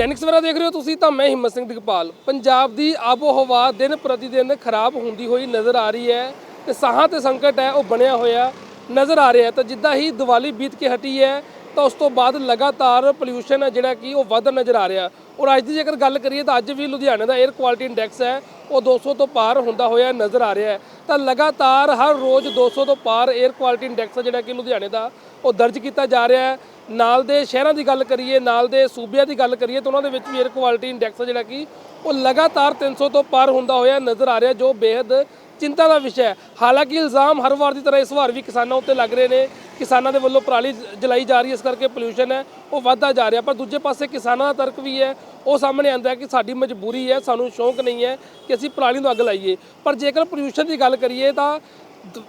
ਦੈਨਿਕ ਸਵੇਰਾ ਦੇਖ ਰਹੇ ਹੋ ਤੁਸੀਂ ਤਾਂ ਮੈਂ ਹਿੰਮਤ ਸਿੰਘ ਦਿਗਪਾਲ। ਪੰਜਾਬ ਦੀ ਆਬੋ ਹਵਾ ਦਿਨ ਪ੍ਰਤੀ ਦਿਨ ਖਰਾਬ ਹੁੰਦੀ ਹੋਈ ਨਜ਼ਰ ਆ ਰਹੀ ਹੈ ਤੇ ਸਾਹਾਂ ਤੇ ਸੰਕਟ ਹੈ, ਉਹ ਬਣਿਆ ਹੋਇਆ ਨਜ਼ਰ ਆ ਰਿਹਾ ਤਾਂ ਜਿੱਦਾਂ ਹੀ ਦੀਵਾਲੀ ਬੀਤ ਕੇ ਹਟੀ ਹੈ, ਤਾਂ ਉਸ ਤੋਂ ਬਾਅਦ ਲਗਾਤਾਰ ਪੋਲਿਊਸ਼ਨ ਹੈ ਜਿਹੜਾ ਕਿ ਉਹ ਵੱਧ ਨਜ਼ਰ ਆ ਰਿਹਾ। ਔਰ ਅੱਜ ਦੀ ਜੇਕਰ ਗੱਲ ਕਰੀਏ ਤਾਂ ਅੱਜ ਵੀ ਲੁਧਿਆਣੇ ਦਾ 에ਅਰ ਕੁਆਲਿਟੀ ਇੰਡੈਕਸ ਹੈ, ਉਹ 200 ਤੋਂ ਪਾਰ ਹੁੰਦਾ ਹੋਇਆ ਨਜ਼ਰ ਆ ਰਿਹਾ ਹੈ। ਤਾਂ ਲਗਾਤਾਰ ਹਰ ਰੋਜ਼ 200 ਤੋਂ ਪਾਰ 에ਅਰ ਕੁਆਲਿਟੀ ਇੰਡੈਕਸ ਹੈ ਜਿਹੜਾ ਕਿ ਲੁਧਿਆਣੇ ਦਾ, ਉਹ ਦਰਜ ਕੀਤਾ ਜਾ ਰਿਹਾ ਹੈ। ਨਾਲ ਦੇ ਸ਼ਹਿਰਾਂ ਦੀ ਗੱਲ ਕਰੀਏ, ਨਾਲ ਦੇ ਸੂਬਿਆਂ ਦੀ ਗੱਲ ਕਰੀਏ, ਤਾਂ ਉਹਨਾਂ ਦੇ ਵਿੱਚ ਵੀ ਏਅਰ ਕੁਆਲਿਟੀ ਇੰਡੈਕਸ ਜਿਹੜਾ ਕਿ ਉਹ ਲਗਾਤਾਰ 300 ਤੋਂ ਪਾਰ ਹੁੰਦਾ ਹੋਇਆ ਨਜ਼ਰ ਆ ਰਿਹਾ, ਜੋ ਬੇहद ਚਿੰਤਾ ਦਾ ਵਿਸ਼ਾ ਹੈ। ਹਾਲਾਂਕਿ ਇਲਜ਼ਾਮ ਹਰ ਵਾਰ ਦੀ ਤਰ੍ਹਾਂ ਇਸ ਵਾਰ ਵੀ ਕਿਸਾਨਾਂ ਉੱਤੇ ਲੱਗ ਰਹੇ ਨੇ। ਕਿਸਾਨਾਂ ਦੇ ਵੱਲੋਂ ਪਰਾਲੀ ਜਲਾਈ ਜਾ ਰਹੀ ਹੈ, ਇਸ ਕਰਕੇ ਪੋਲੂਸ਼ਨ ਹੈ, ਉਹ ਵੱਧਦਾ ਜਾ ਰਿਹਾ। ਪਰ ਦੂਜੇ ਪਾਸੇ ਕਿਸਾਨਾਂ ਦਾ ਤਰਕ ਵੀ ਹੈ, ਉਹ ਸਾਹਮਣੇ ਆਉਂਦਾ ਕਿ ਸਾਡੀ ਮਜਬੂਰੀ ਹੈ, ਸਾਨੂੰ ਸ਼ੌਂਕ ਨਹੀਂ ਹੈ ਕਿ ਅਸੀਂ ਪਰਾਲੀ ਨੂੰ ਅੱਗ ਲਾਈਏ। ਪਰ ਜੇਕਰ ਪੋਲੂਸ਼ਨ ਦੀ ਗੱਲ ਕਰੀਏ ਤਾਂ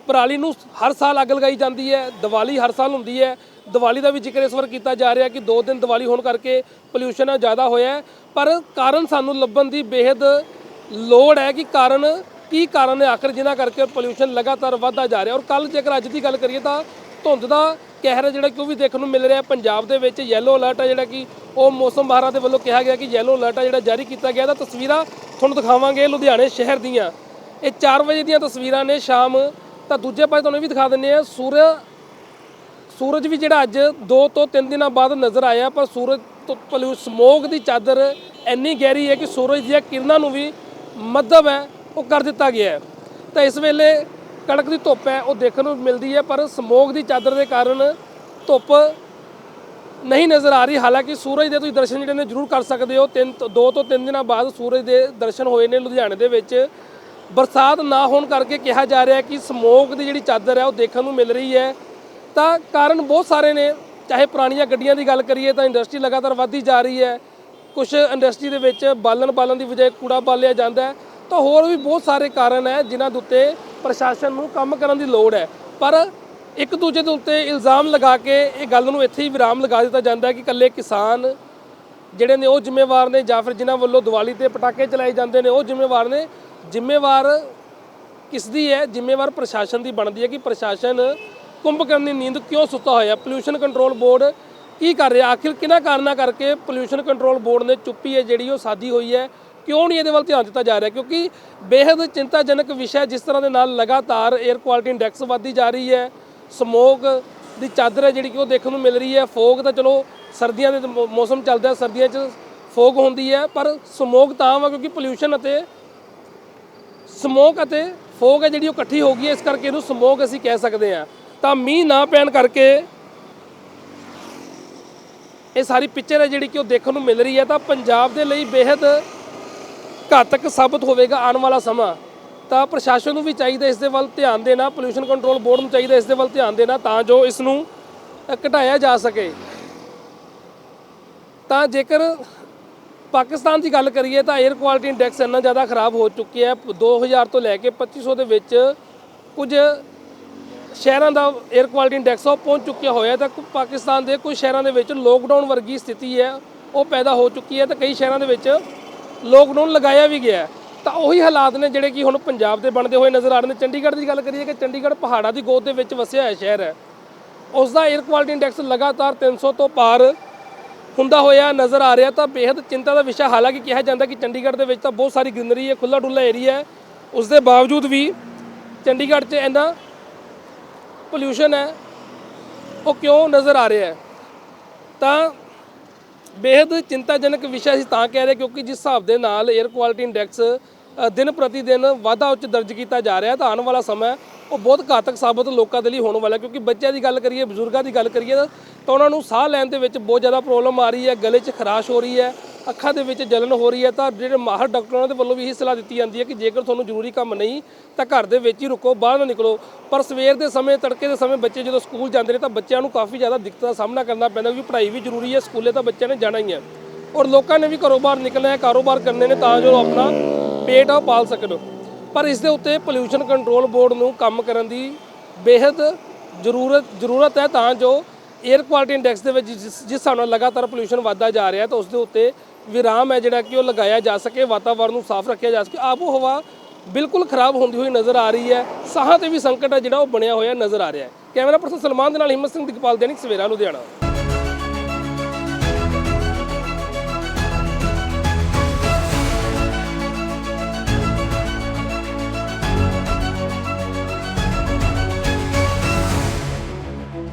ਪਰਾਲੀ ਨੂੰ ਹਰ ਸਾਲ ਅੱਗ ਲਗਾਈ ਜਾਂਦੀ ਹੈ, ਦੀਵਾਲੀ ਹਰ ਸਾਲ ਹੁੰਦੀ ਹੈ ਦੀਵਾਲੀ ਦਾ ਵੀ ਜ਼ਿਕਰ ਇਸ ਵਾਰ ਕੀਤਾ ਜਾ ਰਿਹਾ ਕਿ ਦੋ ਦਿਨ ਦੀਵਾਲੀ ਹੋਣ ਕਰਕੇ ਪੋਲਿਊਸ਼ਨ ਜ਼ਿਆਦਾ ਹੋਇਆ ਪਰ ਕਾਰਨ ਸਾਨੂੰ ਲੱਭਣ ਦੀ ਬੇहद ਲੋੜ ਹੈ ਕਿ ਕਾਰਨ, ਕੀ ਕਾਰਨ ਹੈ ਆਖਰ ਜਿਨ੍ਹਾਂ ਕਰਕੇ ਪੋਲਿਊਸ਼ਨ ਲਗਾਤਾਰ ਵਧਦਾ ਜਾ ਰਿਹਾ। ਔਰ ਕੱਲ ਜੇਕਰ ਅੱਜ ਦੀ ਗੱਲ ਕਰੀਏ ਤਾਂ ਧੁੰਦ ਦਾ ਕਹਿਰ ਹੈ ਜਿਹੜਾ ਕਿ ਉਹ ਵੀ ਦੇਖਣ ਨੂੰ ਮਿਲ ਰਿਹਾ ਪੰਜਾਬ ਦੇ ਵਿੱਚ ਯੈਲੋ ਅਲਰਟ ਹੈ ਜਿਹੜਾ ਕਿ ਉਹ ਮੌਸਮ ਵਿਭਾਗ ਦੇ ਵੱਲੋਂ ਕਿਹਾ ਗਿਆ ਕਿ ਯੈਲੋ ਅਲਰਟ ਹੈ ਜਿਹੜਾ ਜਾਰੀ ਕੀਤਾ ਗਿਆ। ਤਾਂ ਤਸਵੀਰਾਂ ਤੁਹਾਨੂੰ ਦਿਖਾਵਾਂਗੇ ਲੁਧਿਆਣੇ ਸ਼ਹਿਰ ਦੀਆਂ। ਇਹ 4 ਵਜੇ ਦੀਆਂ ਤਸਵੀਰਾਂ ਨੇ ਸ਼ਾਮ। ਤਾਂ ਦੂਜੇ ਪਾਸੇ ਤੁਹਾਨੂੰ ਇਹ ਵੀ ਦਿਖਾ ਦਿੰਨੇ ਆ ਸੂਰਜ ਸੂਰਜ ਵੀ ਜਿਹੜਾ ਅੱਜ 2 ਤੋਂ 3 ਦਿਨਾਂ ਬਾਅਦ ਨਜ਼ਰ ਆਇਆ, ਪਰ ਸੂਰਜ ਤੋਂ ਪਲੂ ਸਮੋਗ ਦੀ ਚਾਦਰ ਇੰਨੀ ਗਹਿਰੀ ਹੈ ਕਿ ਸੂਰਜ ਦੀਆਂ ਕਿਰਨਾਂ ਨੂੰ ਵੀ ਮੱਧਮ ਹੈ, ਉਹ ਕਰ ਦਿੱਤਾ ਗਿਆ ਹੈ। ਤਾਂ ਇਸ ਵੇਲੇ ਕੜਕ ਦੀ ਧੁੱਪ ਹੈ, ਉਹ ਦੇਖਣ ਨੂੰ ਮਿਲਦੀ ਹੈ, ਪਰ ਸਮੋਗ ਦੀ ਚਾਦਰ ਦੇ ਕਾਰਨ ਧੁੱਪ ਨਹੀਂ ਨਜ਼ਰ ਆ ਰਹੀ। ਹਾਲਾਂਕਿ ਸੂਰਜ ਦੇ ਤੁਸੀਂ ਦਰਸ਼ਨ ਜਿਹੜੇ ਨੇ ਜ਼ਰੂਰ ਕਰ ਸਕਦੇ ਹੋ। ਤਿੰਨ ਤੋਂ- ਦੋ ਤੋਂ ਤਿੰਨ ਦਿਨਾਂ ਬਾਅਦ ਸੂਰਜ ਦੇ ਦਰਸ਼ਨ ਹੋਏ ਨੇ ਲੁਧਿਆਣੇ ਦੇ ਵਿੱਚ। ਬਰਸਾਤ ਨਾ ਹੋਣ ਕਰਕੇ ਕਿਹਾ ਜਾ ਰਿਹਾ ਕਿ ਸਮੋਗ ਦੀ ਜਿਹੜੀ ਚਾਦਰ ਹੈ, ਉਹ ਦੇਖਣ ਨੂੰ ਮਿਲ ਰਹੀ ਹੈ। ਤਾਂ ਕਾਰਨ ਬਹੁਤ ਸਾਰੇ ਨੇ। ਚਾਹੇ ਪੁਰਾਣੀਆਂ ਗੱਡੀਆਂ ਦੀ ਗੱਲ ਕਰੀਏ ਤਾਂ ਇੰਡਸਟਰੀ ਲਗਾਤਾਰ ਵੱਧਦੀ ਜਾ ਰਹੀ ਹੈ। ਕੁਝ ਇੰਡਸਟਰੀ ਦੇ ਵਿੱਚ ਬਾਲਣ ਬਾਲਣ ਦੀ ਬਜਾਏ ਕੂੜਾ ਬਾਲਿਆ ਜਾਂਦਾ ਹੈ। ਤਾਂ ਹੋਰ ਵੀ ਬਹੁਤ ਸਾਰੇ ਕਾਰਨ ਹੈ ਜਿਨ੍ਹਾਂ ਦੇ ਉੱਤੇ ਪ੍ਰਸ਼ਾਸਨ ਨੂੰ ਕੰਮ ਕਰਨ ਦੀ ਲੋੜ ਹੈ। ਪਰ ਇੱਕ ਦੂਜੇ ਦੇ ਉੱਤੇ ਇਲਜ਼ਾਮ ਲਗਾ ਕੇ ਇਹ ਗੱਲ ਨੂੰ ਇੱਥੇ ਹੀ ਵਿਰਾਮ ਲਗਾ ਦਿੱਤਾ ਜਾਂਦਾ ਹੈ ਕਿ ਇਕੱਲੇ ਕਿਸਾਨ ਜਿਹੜੇ ਨੇ ਉਹ ਜ਼ਿੰਮੇਵਾਰ ਨੇ ਜਾਂ ਫਿਰ ਜਿਨ੍ਹਾਂ ਵੱਲੋਂ ਦੀਵਾਲੀ ਤੇ ਪਟਾਕੇ ਚਲਾਏ ਜਾਂਦੇ ਨੇ ਉਹ ਜ਼ਿੰਮੇਵਾਰ ਨੇ। ਜ਼ਿੰਮੇਵਾਰ ਕਿਸ ਦੀ ਹੈ? ਜ਼ਿੰਮੇਵਾਰ ਪ੍ਰਸ਼ਾਸਨ ਦੀ ਬਣਦੀ ਹੈ ਕਿ ਪ੍ਰਸ਼ਾਸਨ ਕੁੰਭਕਰਨ ਦੀ ਨੀਂਦ ਕਿਉਂ ਸੁੱਤਾ ਹੋਇਆ? ਪੋਲੂਸ਼ਨ ਕੰਟਰੋਲ ਬੋਰਡ ਕੀ ਕਰ ਰਿਹਾ? ਆਖਿਰ ਕਿਹਨਾਂ ਕਾਰਨਾਂ ਕਰਕੇ ਪੋਲੂਸ਼ਨ ਕੰਟਰੋਲ ਬੋਰਡ ਨੇ ਚੁੱਪੀ ਹੈ ਜਿਹੜੀ ਉਹ ਸਾਦੀ ਹੋਈ ਹੈ? ਕਿਉਂ ਨਹੀਂ ਇਹਦੇ ਵੱਲ ਧਿਆਨ ਦਿੱਤਾ ਜਾ ਰਿਹਾ? ਕਿਉਂਕਿ ਬੇहद ਚਿੰਤਾਜਨਕ ਵਿਸ਼ਾ ਜਿਸ ਤਰ੍ਹਾਂ ਦੇ ਨਾਲ ਲਗਾਤਾਰ 에ਅਰ ਕੁਆਲਿਟੀ ਇੰਡੈਕਸ ਵਧਦੀ ਜਾ ਰਹੀ ਹੈ। ਸਮੋਗ ਦੀ ਚਾਦਰ ਹੈ, ਜਿਹੜੀ ਕਿ ਉਹ ਦੇਖਣ ਨੂੰ ਮਿਲ ਰਹੀ ਹੈ। ਫੋਗ ਤਾਂ ਚਲੋ ਸਰਦੀਆਂ ਦੇ ਮੌਸਮ ਚੱਲਦਾ ਸਰਦੀਆਂ 'ਚ ਫੋਗ ਹੁੰਦੀ ਹੈ, ਪਰ ਸਮੋਗ ਤਾਂ ਵਾ ਕਿਉਂਕਿ ਪੋਲੂਸ਼ਨ ਅਤੇ ਸਮੋਗ ਅਤੇ ਫੋਗ ਹੈ, ਜਿਹੜੀ ਉਹ ਇਕੱਠੀ ਹੋ ਗਈ ਹੈ। ਇਸ ਕਰਕੇ ਇਹਨੂੰ ਸਮੋਗ ਅਸੀਂ ਕਹਿ ਸਕਦੇ ਹਾਂ। ਤਾਂ ਮੀਂਹ ਨਾ ਪੈਣ ਕਰਕੇ ਇਹ ਸਾਰੀ ਪਿਕਚਰ ਹੈ ਜਿਹੜੀ ਕਿ ਉਹ ਦੇਖਣ ਨੂੰ ਮਿਲ ਰਹੀ ਹੈ। ਤਾਂ ਪੰਜਾਬ ਦੇ ਲਈ ਬੇहद ਘਾਤਕ ਸਾਬਤ ਹੋਵੇਗਾ ਆਉਣ ਵਾਲਾ ਸਮਾਂ। ਤਾਂ ਪ੍ਰਸ਼ਾਸਨ ਨੂੰ ਵੀ ਚਾਹੀਦਾ ਇਸ ਦੇ ਵੱਲ ਧਿਆਨ ਦੇਣਾ ਪੋਲੂਸ਼ਨ ਕੰਟਰੋਲ ਬੋਰਡ ਨੂੰ ਚਾਹੀਦਾ ਇਸ ਦੇ ਵੱਲ ਧਿਆਨ ਦੇਣਾ ਤਾਂ ਜੋ ਇਸ ਨੂੰ ਘਟਾਇਆ ਜਾ ਸਕੇ। ਤਾਂ ਜੇਕਰ ਪਾਕਿਸਤਾਨ ਦੀ ਗੱਲ ਕਰੀਏ ਤਾਂ 에ਅਰ ਕੁਆਲਿਟੀ ਇੰਡੈਕਸ ਇੰਨਾ ਜ਼ਿਆਦਾ ਖਰਾਬ ਹੋ ਚੁੱਕਿਆ ਹੈ। 2000 ਤੋਂ ਲੈ ਕੇ 2500 ਦੇ ਵਿੱਚ ਕੁਝ ਸ਼ਹਿਰਾਂ ਦਾ 에ਅਰ ਕੁਆਲਿਟੀ ਇੰਡੈਕਸ ਉਹ ਪਹੁੰਚ ਚੁੱਕਿਆ ਹੋਇਆ ਤਾਂ ਪਾਕਿਸਤਾਨ ਦੇ ਕੁਝ ਸ਼ਹਿਰਾਂ ਦੇ ਵਿੱਚ ਲੋਕਡਾਊਨ ਵਰਗੀ ਸਥਿਤੀ ਹੈ। ਉਹ ਪੈਦਾ ਹੋ ਚੁੱਕੀ ਹੈ ਤਾਂ ਕਈ ਸ਼ਹਿਰਾਂ ਦੇ ਵਿੱਚ ਲੋਕਡਾਊਨ ਲਗਾਇਆ ਵੀ ਗਿਆ ਤਾਂ ਉਹੀ ਹਾਲਾਤ ਨੇ ਜਿਹੜੇ ਕਿ ਹੁਣ ਪੰਜਾਬ ਦੇ ਬਣਦੇ ਹੋਏ ਨਜ਼ਰ ਆ ਰਹੇ ਨੇ। ਚੰਡੀਗੜ੍ਹ ਦੀ ਗੱਲ ਕਰੀਏ ਕਿ ਚੰਡੀਗੜ੍ਹ ਪਹਾੜਾਂ ਦੀ ਗੋਦ ਦੇ ਵਿੱਚ ਵਸਿਆ ਹੋਇਆ ਸ਼ਹਿਰ ਹੈ। ਉਸ ਦਾ 에ਅਰ ਕੁਆਲਿਟੀ ਇੰਡੈਕਸ ਲਗਾਤਾਰ 300 ਤੋਂ ਪਾਰ ਹੁੰਦਾ ਹੋਇਆ ਨਜ਼ਰ ਆ ਰਿਹਾ। ਤਾਂ ਬੇहद ਚਿੰਤਾ ਦਾ ਵਿਸ਼ਾ, ਹਾਲਾਂਕਿ ਕਿਹਾ ਜਾਂਦਾ ਕਿ ਚੰਡੀਗੜ੍ਹ ਦੇ ਵਿੱਚ ਤਾਂ ਬਹੁਤ ਸਾਰੀ ਗ੍ਰੀਨਰੀ ਹੈ ਖੁੱਲਾ ਡੁੱਲਾ ਏਰੀਆ ਹੈ। ਉਸ ਦੇ ਬਾਵਜੂਦ ਵੀ ਚੰਡੀਗੜ੍ਹ 'ਚ ਇੰਨਾ ਪੋਲਿਊਸ਼ਨ ਹੈ, ਉਹ ਕਿਉਂ ਨਜ਼ਰ ਆ ਰਿਹਾ ਹੈ? ਤਾਂ ਬੇहद ਚਿੰਤਾਜਨਕ ਵਿਸ਼ਾ ਸੀ ਤਾਂ ਕਹਿ ਰਹੇ ਕਿਉਂਕਿ ਜਿਸ ਹਿਸਾਬ ਦੇ ਨਾਲ 에ਅਰ ਕੁਆਲਿਟੀ ਇੰਡੈਕਸ ਦਿਨ ਪ੍ਰਤੀ ਦਿਨ ਵਾਧਾ ਉੱਚ ਦਰਜ ਕੀਤਾ ਜਾ ਰਿਹਾ ਤਾਂ ਆਉਣ ਵਾਲਾ ਸਮਾਂ ਉਹ ਬਹੁਤ ਘਾਤਕ ਸਾਬਤ ਲੋਕਾਂ ਦੇ ਲਈ ਹੋਣ ਵਾਲਾ ਕਿਉਂਕਿ ਬੱਚਿਆਂ ਦੀ ਗੱਲ ਕਰੀਏ, ਬਜ਼ੁਰਗਾਂ ਦੀ ਗੱਲ ਕਰੀਏ, ਤਾਂ ਉਹਨਾਂ ਨੂੰ ਸਾਹ ਲੈਣ ਦੇ ਵਿੱਚ ਬਹੁਤ ਜ਼ਿਆਦਾ ਪ੍ਰੋਬਲਮ ਆ ਰਹੀ ਹੈ, ਗਲੇ 'ਚ ਖਰਾਸ਼ ਹੋ ਰਹੀ ਹੈ ਅੱਖਾਂ ਦੇ ਵਿੱਚ ਜਲਨ ਹੋ ਰਹੀ ਹੈ ਤਾਂ ਜਿਹੜੇ ਮਾਹਰ ਡਾਕਟਰ ਉਹਨਾਂ ਦੇ ਵੱਲੋਂ ਵੀ ਇਹ ਸਲਾਹ ਦਿੱਤੀ ਜਾਂਦੀ ਹੈ ਕਿ ਜੇਕਰ ਤੁਹਾਨੂੰ ਜ਼ਰੂਰੀ ਕੰਮ ਨਹੀਂ ਤਾਂ ਘਰ ਦੇ ਵਿੱਚ ਹੀ ਰੁਕੋ, ਬਾਹਰ ਨਾ ਨਿਕਲੋ। ਪਰ ਸਵੇਰ ਦੇ ਸਮੇਂ, ਤੜਕੇ ਦੇ ਸਮੇਂ ਬੱਚੇ ਜਦੋਂ ਸਕੂਲ ਜਾਂਦੇ ਨੇ ਤਾਂ ਬੱਚਿਆਂ ਨੂੰ ਕਾਫੀ ਜ਼ਿਆਦਾ ਦਿੱਕਤਾਂ ਦਾ ਸਾਹਮਣਾ ਕਰਨਾ ਪੈਂਦਾ ਕਿਉਂਕਿ ਪੜ੍ਹਾਈ ਵੀ ਜ਼ਰੂਰੀ ਹੈ, ਸਕੂਲੇ ਤਾਂ ਬੱਚਿਆਂ ਨੇ ਜਾਣਾ ਹੀ ਹੈ। ਔਰ ਲੋਕਾਂ ਨੇ ਵੀ ਘਰੋਂ ਬਾਹਰ ਨਿਕਲਣਾ ਹੈ, ਕਾਰੋਬਾਰ ਕਰਨੇ ਨੇ ਤਾਂ ਜੋ ਆਪਣਾ ਪੇਟ ਆ ਪਾਲ ਸਕਣ। ਪਰ ਇਸ ਦੇ ਉੱਤੇ ਪੋਲੂਸ਼ਨ ਕੰਟਰੋਲ ਬੋਰਡ ਨੂੰ ਕੰਮ ਕਰਨ ਦੀ ਬੇहद ਜ਼ਰੂਰਤ ਜ਼ਰੂਰਤ ਹੈ ਤਾਂ ਜੋ 에ਅਰ ਕੁਆਲਿਟੀ ਇੰਡੈਕਸ ਦੇ ਵਿੱਚ ਜਿਸ ਹਿਸਾਬ ਨਾਲ ਲਗਾਤਾਰ ਪੋਲੂਸ਼ਨ ਵਧਦਾ ਜਾ ਰਿਹਾ ਤਾਂ ਉਸ ਦੇ ਉੱਤੇ ਵਿਰਾਮ ਹੈ ਜਿਹੜਾ ਕਿ ਉਹ ਲਗਾਇਆ ਜਾ ਸਕੇ ਵਾਤਾਵਰਣ ਨੂੰ ਸਾਫ਼ ਰੱਖਿਆ ਜਾ ਸਕੇ। ਆਬੋ ਹਵਾ ਬਿਲਕੁਲ ਖਰਾਬ ਹੁੰਦੀ ਹੋਈ ਨਜ਼ਰ ਆ ਰਹੀ ਹੈ। ਸਾਹਾਂ ਤੇ ਵੀ ਸੰਕਟ ਹੈ ਜਿਹੜਾ ਉਹ ਬਣਿਆ ਹੋਇਆ ਨਜ਼ਰ ਆ ਰਿਹਾ ਹੈ। ਕੈਮਰਾ ਪਰਸਨ ਸਲਮਾਨ ਦੇ ਨਾਲ ਹਿੰਮਤ ਸਿੰਘ ਦਿਗਪਾਲ ਦੇਨਿਕ ਸਵੇਰਾ, ਲੁਧਿਆਣਾ।